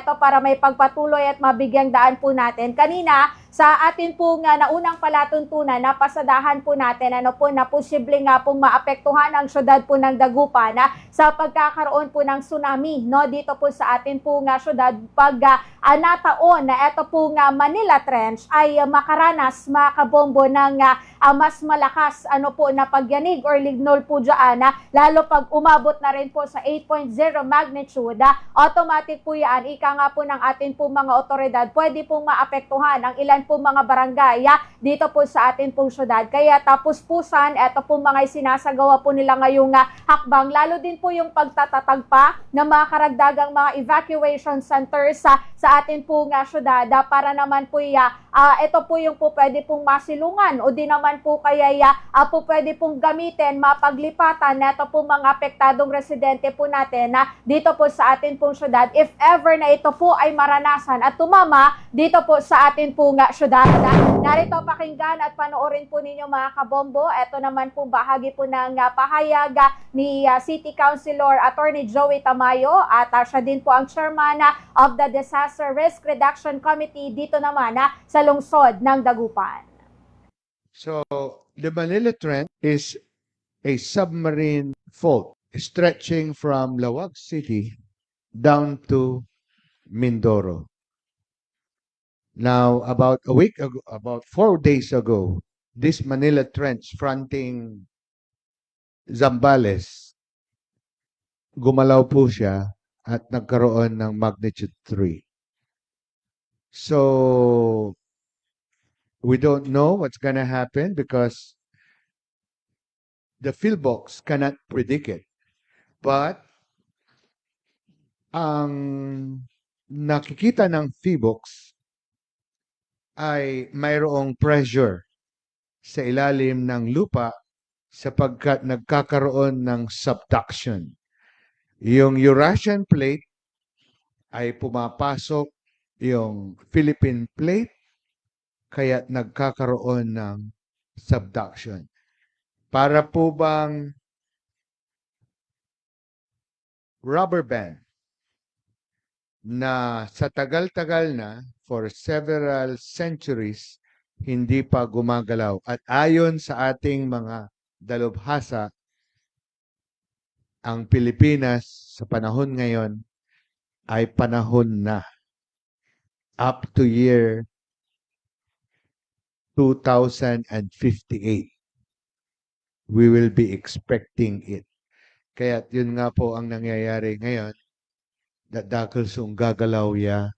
eto para may pagpatuloy at mabigyang daan po natin. Kanina, sa atin po nga naunang palatuntunan, napasadahan po natin ano po na posible nga pong maapektuhan ang syudad po ng Dagupan na sa pagkakaroon po ng tsunami no? Dito po sa atin po nga syudad pag uh, nataon na eto po nga Manila Trench ay ah, makaranas makabombo ng ah, ah, mas malakas ano po na pagyanig or lignol po dyan na lalo pag umabot na rin po sa 8.0 magnitude ah, automatic po yan. Ika nga po ng atin po mga otoridad pwede pong maapektuhan ang ilan po mga barangay ah, dito po sa atin pong syudad. Kaya tapos pusan eto po mga sinasagawa po nila ngayong ah, hakbang. Lalo din po yung pagtatatag pa ng mga karagdagang mga evacuation centers sa sa atin po nga syudad. Ah, para naman po ya ah, ito po yung po pwede pong masilungan. O di naman po kaya ya ah, po pwede pong gamitin mapaglipatan na ito po mga apektadong residente po natin na dito po sa atin pong syudad. If ever na ito po ay maranasan at tumama dito po sa atin po nga syudad. Narito pakinggan at panoorin po ninyo mga kabombo. Ito naman po bahagi po ng ah, pahayag ah, ni ah, City Councilor Attorney Joey Tamayo at ah, siya din po ang chairman ah, of the Disaster Risk Reduction Committee dito naman ah, sa lungsod ng Dagupan. So, the Manila Trend is a submarine fault stretching from Lawag City down to Mindoro. Now, about a week ago, about four days ago, this Manila Trench fronting Zambales, gumalaw po siya at nagkaroon ng magnitude 3. So, we don't know what's going to happen because the field box cannot predict it. But ang nakikita ng PHIVOX ay mayroong pressure sa ilalim ng lupa sapagkat nagkakaroon ng subduction. Yung Eurasian plate ay pumapasok yung Philippine plate kaya nagkakaroon ng subduction. Para po bang rubber band na sa tagal-tagal na for several centuries hindi pa gumagalaw at ayon sa ating mga dalubhasa ang Pilipinas sa panahon ngayon ay panahon na up to year 2058 we will be expecting it. Kaya yun nga po ang nangyayari ngayon. That Dakelsung gagalaw ya